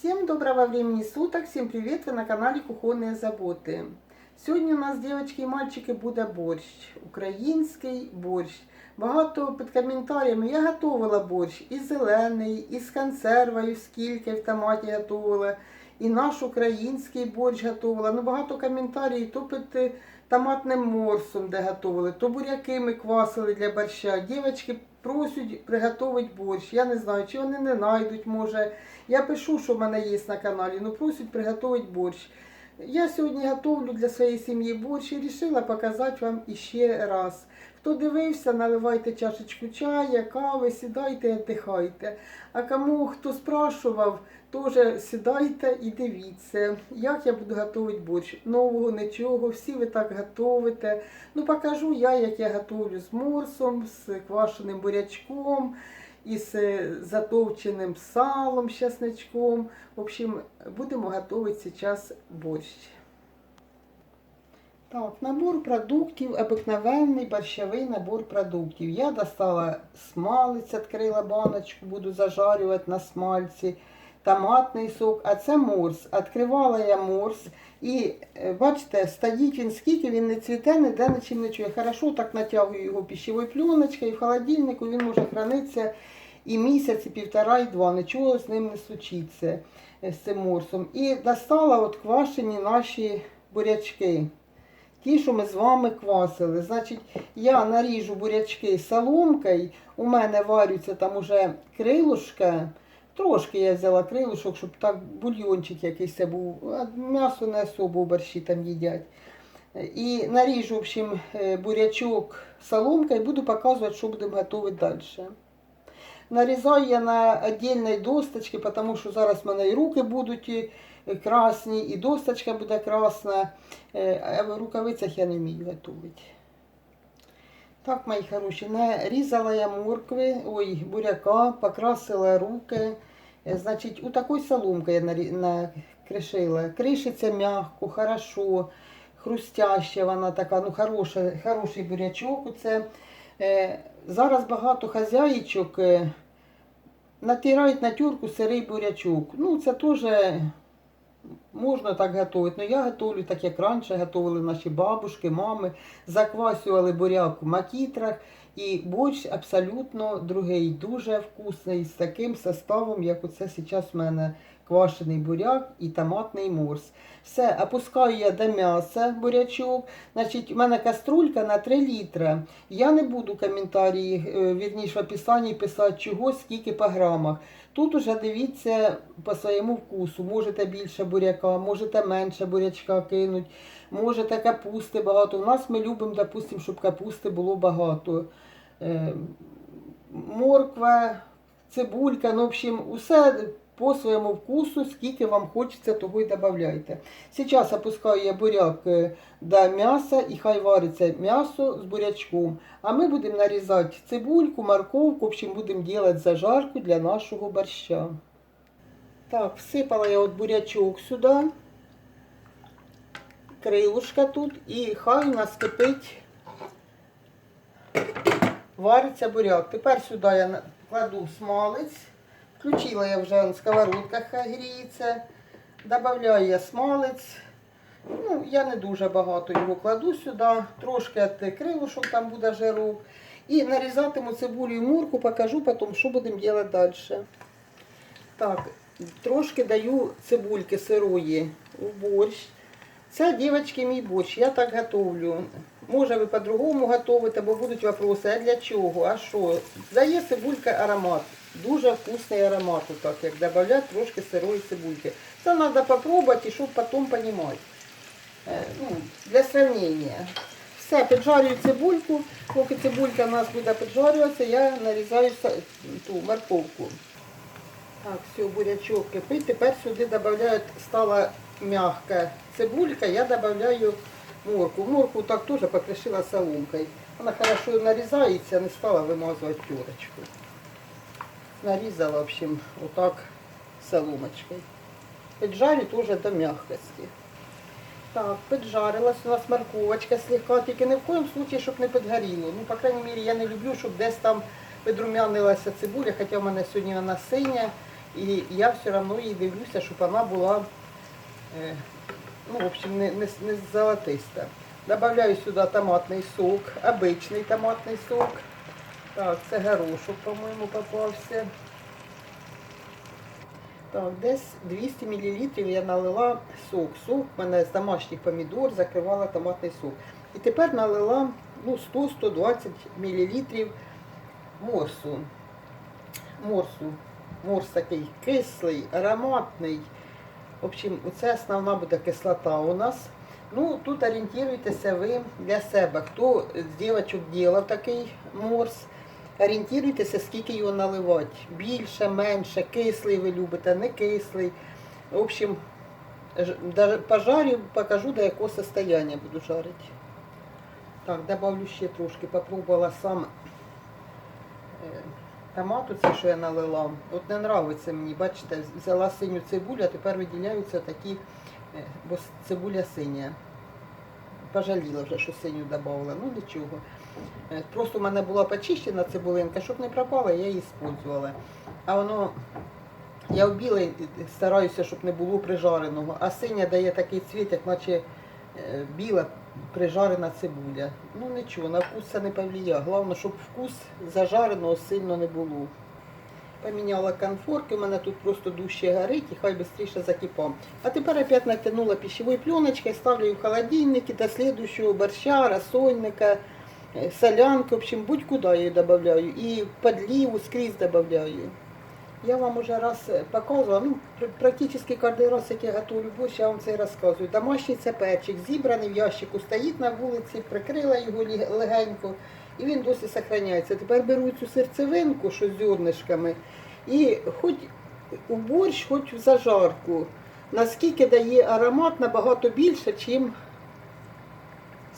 Всем доброго времени суток, всем привет, вы на канале Кухонные Заботи. Сьогодні у нас, дівчатки і мальчики, буде борщ. Український борщ. Багато під коментарями я готувала борщ і зелений, і з консервою, скільки в томаті готувала, і наш український борщ готувала. Ну, багато коментарів, то під томатним морсом, де готували, то буряки ми квасили для борща. Дівчатки просять приготувати борщ. Я не знаю, чи вони не знайдуть, може. Я пишу, що в мене є на каналі, але просять приготувати борщ. Я сьогодні готовлю для своєї сім'ї борщ і вирішила показати вам іще раз. Хто дивився, наливайте чашечку чая, кави, сідайте і віддихайте. А кому хто спрашував, теж сідайте і дивіться, як я буду готувати борщ. Нового нічого, всі ви так готуєте. Ну покажу я, як я готовлю з морсом, з квашеним бурячком із е, затовченим салом, з чесничком. В общем, будемо готувати зараз борщ. Так, набор продуктів, обикновенний борщовий набор продуктів. Я достала смалець, відкрила баночку, буду зажарювати на смальці, томатний сок, а це морс. Відкривала я морс. І е, бачите, стоїть він скільки, він не цвіте, ніде нічим не чує. Хорошо так натягую його пищевою пленочкою, і в холодильнику він може хранитися і місяць, і півтора, і два. Нічого з ним не случиться е, з цим морсом. І достала от квашені наші бурячки. Ті, що ми з вами квасили. Значить, я наріжу бурячки соломкою, у мене варються там уже крилушка. Трошки я взяла крилушок, щоб так бульйончик якийсь був. А М'ясо не особо борщі там їдять. І наріжу, в общем, е, бурячок соломкою і буду показувати, що будемо готувати далі. Нарізаю я на віддільній досточці, тому що зараз в мене і руки будуть красні, і досточка буде красна. Е, А в рукавицях я не вмію готувати. Так, мої хороші, нарізала я моркви, ой, буряка, покрасила руки. Е, Значить, у такої соломки я накришила. Кришиться м'яко, хорошо, хрустяща вона така, ну хороша, хороший бурячок. Оце. Е, Зараз багато хазяїчок натирають на тюрку сирий бурячок. Ну, це теж можна так готувати. але я готовлю так, як раніше готували наші бабушки, мами, заквасювали буряк в макітрах. І борщ абсолютно другий, дуже вкусний, з таким составом, як оце зараз в мене квашений буряк і томатний морс. Все, опускаю я до м'яса бурячок. Значить, у мене каструлька на 3 літри. Я не буду коментарі, е, вірніше в описанні писати чого, скільки по грамах. Тут уже дивіться по своєму вкусу. Можете більше буряка, можете менше бурячка кинуть, можете капусти багато. У нас ми любимо, допустимо, щоб капусти було багато. Е, Морква, цибулька, ну, в общем, усе по своєму вкусу, скільки вам хочеться, того й додавайте. Зараз опускаю я буряк е, до м'яса і хай вариться м'ясо з бурячком. А ми будемо нарізати цибульку, морковку, в общем, будемо робити зажарку для нашого борща. Так, всипала я от бурячок сюди, крилушка тут, і хай у нас кипить, вариться буряк. Тепер сюди я кладу смалець. Включила я вже он, сковородка хай гріється. Добавляю я смалець. Ну, я не дуже багато його кладу сюди, трошки від крилушок там буде жиру. І нарізатиму цибулю і мурку, покажу потім, що будемо робити далі. Так, трошки даю цибульки сирої в борщ. Це, дівчатки, мій борщ. Я так готовлю. Може ви по-другому готуєте, бо будуть вопроси, а для чого? А що? Дає цибулька аромат. Дуже вкусний аромат, так, як додати трошки сирої цибульки. Це треба спробувати, щоб потім розуміти. Е, Ну, для сравнення. Все, піджарюю цибульку. Поки цибулька у нас буде піджарюватися, я нарізаю ту морковку. Так, все, бурячок кипить. Тепер сюди додаю, стала м'яка цибулька, я додаю морку. Морку так теж покришила соломкою. Вона хорошо нарізається, не стала вимазувати терочку. Нарізала, в общем, отак соломочкою. Піджарю теж до м'якості. Так, піджарилась у нас морковочка слегка, тільки ні в коєму случаї, щоб не підгоріло. Ну, по крайній мірі, я не люблю, щоб десь там підрумянилася цибуля, хоча в мене сьогодні вона синя. І я все одно їй дивлюся, щоб вона була, е, ну, в общем, не, не, не золотиста. Добавляю сюди томатний сок, обичний томатний сок. Так, це горошок, по-моєму, попався. Так, десь 200 мл я налила сок. Сок в мене з домашніх помідор закривала томатний сок. І тепер налила ну, 100-120 мл морсу. Морсу. Морс такий кислий, ароматний. В общем, це основна буде кислота у нас. Ну, тут орієнтуйтеся ви для себе. Хто з дівчаток ділав такий морс, орієнтуйтеся, скільки його наливати. Більше, менше, кислий ви любите, не кислий. В общем, пожарю, покажу, до якого состояння буду жарити. Так, добавлю ще трошки. Попробувала сам е, томату, це, що я налила. От не нравиться мені, бачите, взяла синю цибулю, а тепер виділяються такі, е, бо цибуля синя. Пожаліла вже, що синю додавала, ну нічого. Е, Просто в мене була почищена цибулинка, щоб не пропала, я її спользувала. А воно, я в білий стараюся, щоб не було прижареного, а синя дає такий цвіт, як наче е, біла прижарена цибуля. Ну нічого, на вкус це не повлияє. Головне, щоб вкус зажареного сильно не було. Поміняла конфорки, у мене тут просто дужче горить і хай швидше закипав. А тепер опять натягнула пищевою пленочкой, ставлю в холодильнике до следующего борща, рассольника, э, солянки, в общем, будь-куда я її добавляю. І подливу скрізь добавляю. Я вам уже раз е, показувала, ну, практично кожен раз, як я готую борщ, я вам це розказую. Домашній це перчик, зібраний в ящику, стоїть на вулиці, прикрила його легенько, і він досі зберігається. Тепер беру цю серцевинку, що з зернишками, і хоч у борщ, хоч в зажарку. Наскільки дає аромат набагато більше, ніж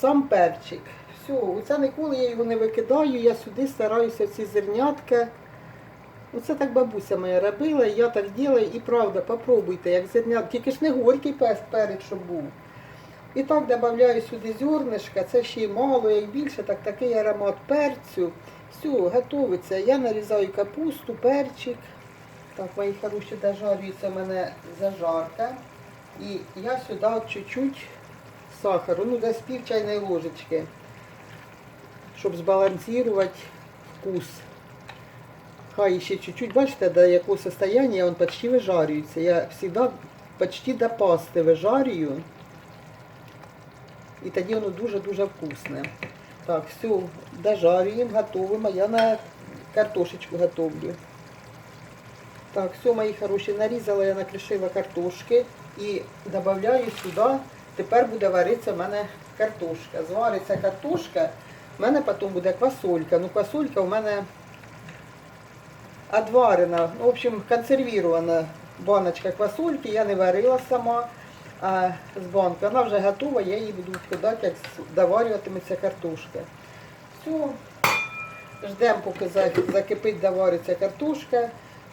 сам перчик. Все, оце ніколи я його не викидаю, я сюди стараюся ці зернятка. Оце так бабуся моя робила, я так роблю, і правда, попробуйте, як зернятка. Тільки ж не горький перець, щоб був. І так додаю сюди зернишка, це ще й мало, як більше, так такий аромат перцю. Все, готується. Я нарізаю капусту, перчик. Так, мої хороші, дожарюється в мене зажарка. І я сюди чуть-чуть сахару, ну десь пів чайної ложечки, щоб збалансувати вкус. Хай ще чуть-чуть, бачите, до якого состояния він почти вижарюється. Я завжди почти до пасти вижарюю. І тоді воно дуже-дуже вкусне. Так, все, дожарюємо, готовимо. Я на картошечку готовлю. Так, все, мої хороші, нарізала я, накришила картошки і додаю сюди. Тепер буде варитися в мене картошка. Звариться картошка, в мене потім буде квасолька. Ну, квасолька у мене отварена, в общем, консервірована баночка квасольки. Я не варила сама, а з банки. Вона вже готова, я її буду відкидати, як доварюватиметься картошка. Все. Ждемо, поки за- закипить, довариться картошка.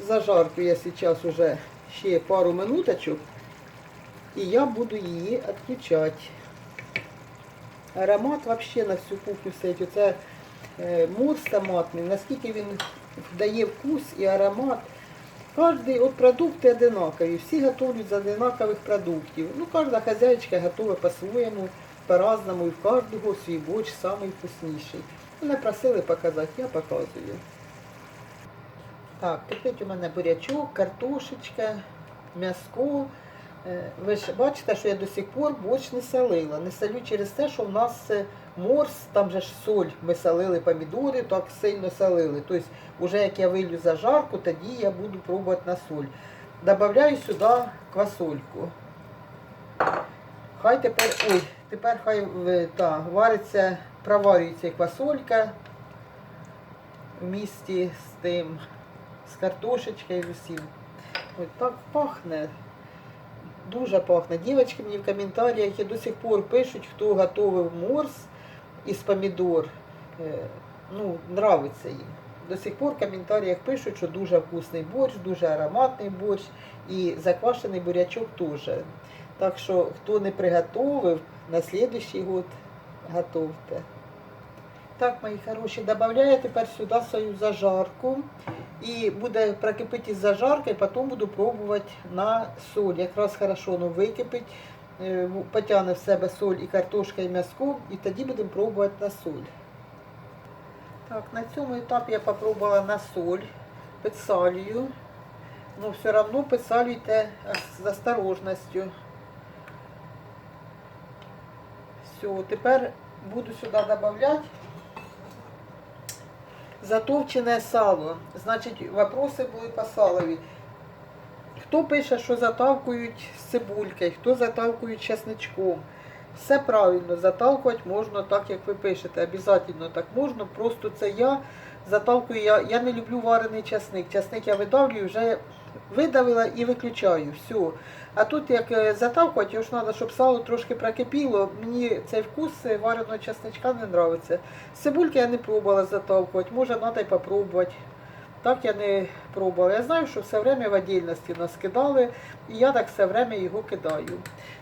Зажарку я зараз уже ще пару минуточок. І я буду її відключати. Аромат взагалі на всю кухню стоїть. Оце е, морс томатний, наскільки він дає вкус і аромат. Кожний от продукти одинакові, всі готують з одинакових продуктів. Ну, кожна хазяйка готує по-своєму, по-разному, і в кожного свій борщ самий вкусніший. Мене просили показати, я показую. Так, кипить у мене бурячок, картошечка, м'яско. Е, Ви ж бачите, що я до сих пор борщ не солила. Не солю через те, що в нас е, морс, там же ж соль, ми солили помідори, так сильно солили. Тобто, вже як я вилю зажарку, тоді я буду пробувати на соль. Добавляю сюди квасольку. Хай тепер, ой, тепер хай та, вариться, проварюється квасолька в місті з тим, з картошечкою з усім. Ой, так пахне. Дуже пахне. Дівчатки мені в коментарях і до сих пор пишуть, хто готовив морс із помідор. Е, Ну, нравиться їм. До сих пор в коментарях пишуть, що дуже вкусний борщ, дуже ароматний борщ і заквашений бурячок теж. Так що, хто не приготовив, на слідуючий год готовте. Так, мої хороші, додаю тепер сюди свою зажарку. І буде прокипити зажарка, і потім буду пробувати на соль. Якраз хорошо воно википить, е, потягне в себе соль і картошка, і м'язко, і тоді будемо пробувати на соль. Так, на цьому етапі я попробувала на соль, підсалюю. Ну, все одно підсалюйте з осторожністю. Все, тепер буду сюди додавати затовчене сало. Значить, вопроси були по салові. Хто пише, що заталкують з цибулькою, хто заталкують чесничком. Все правильно, заталкувати можна так, як ви пишете. Обязательно так можна. Просто це я заталкую. Я, я не люблю варений чесник. Чесник я видавлюю, вже видавила і виключаю. Все. А тут як е, заталкувати, його ж треба, щоб сало трошки прокипіло. Мені цей вкус е, вареного чесничка не подобається. Цибульки я не пробувала заталкувати, може треба й попробувати. Так я не пробувала. Я знаю, що все время в отдельності нас кидали, і я так все время його кидаю.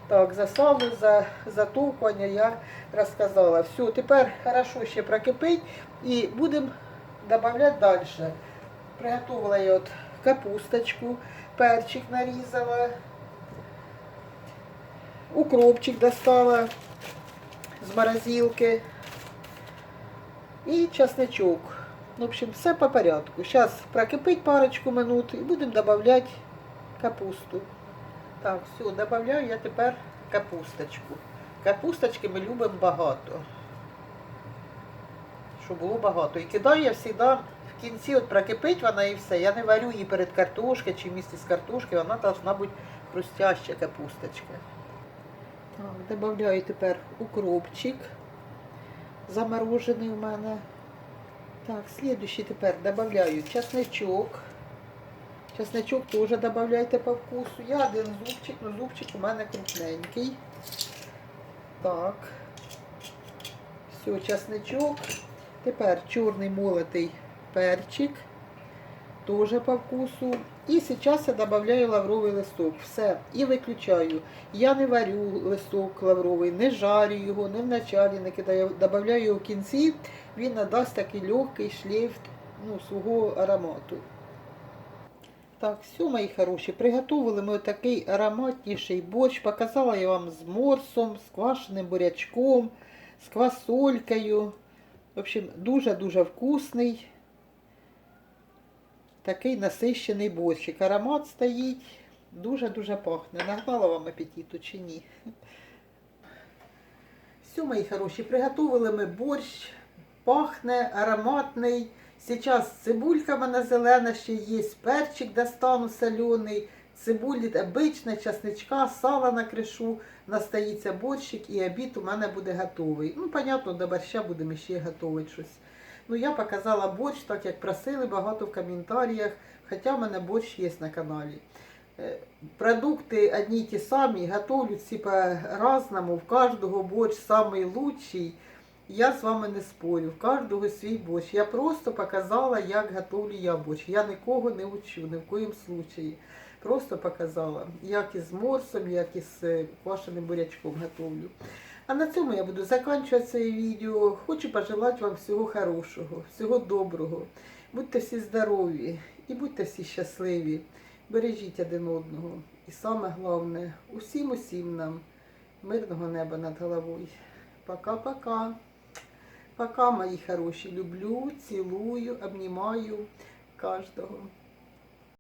Так, за сало, за затовкування я розказала. Все, тепер хорошо ще прокипить і будемо додавати далі. Приготувала я от капусточку, перчик нарізала, укропчик достала з морозилки і чесничок. В общем, все по порядку. Зараз прокипить парочку минут і будемо додавати капусту. Так, все, додаю я тепер капусточку. Капусточки ми любимо багато. Щоб було багато. І кидаю я завжди в кінці, от прокипить вона і все. Я не варю її перед картошкою чи в місті з картошкою, вона должна бути хрустяща капусточка. Додаю тепер укропчик. Заморожений у мене. Так, следующий тепер додаю чесничок. Чесничок теж додавайте по вкусу. Я один зубчик, ну зубчик у мене крупненький. Так. Все, чесничок. Тепер чорний молотий перчик. Теж по вкусу. І зараз я додаю лавровий листок. Все. І виключаю. Я не варю листок лавровий, не жарю його, не в началі не кидаю. Додаю його в кінці, він надасть такий легкий шлейф ну, свого аромату. Так, все, мої хороші, приготували ми такий ароматніший борщ. Показала я вам з морсом, з квашеним бурячком, з квасолькою. В общем, дуже-дуже вкусний. Такий насищений борщик. Аромат стоїть, дуже-дуже пахне. Нагнала вам апетиту чи ні? Все, мої хороші, приготували ми борщ, пахне, ароматний. Зараз цибулька в мене зелена ще є, перчик достану солений, цибулі обична, часничка, сала накришу, настоїться борщик і обід у мене буде готовий. Ну, понятно, до борща будемо ще готувати щось. Ну, я показала борщ, так як просили багато в коментарях, хоча в мене борщ є на каналі. Е, Продукти одні й ті самі, всі по-разному, в кожного борщ самий лучший. Я з вами не спорю, в кожного свій борщ. Я просто показала, як готовлю я борщ. Я нікого не учу, ні в коїм случаї. Просто показала, як із морсом, як із е, квашеним бурячком готовлю. А на цьому я буду закінчувати це відео. Хочу пожелати вам всього хорошого, всього доброго. Будьте всі здорові і будьте всі щасливі. Бережіть один одного. І саме головне, усім усім нам мирного неба над головою. Пока-пока. Пока, мої хороші. Люблю, цілую, обнімаю кожного.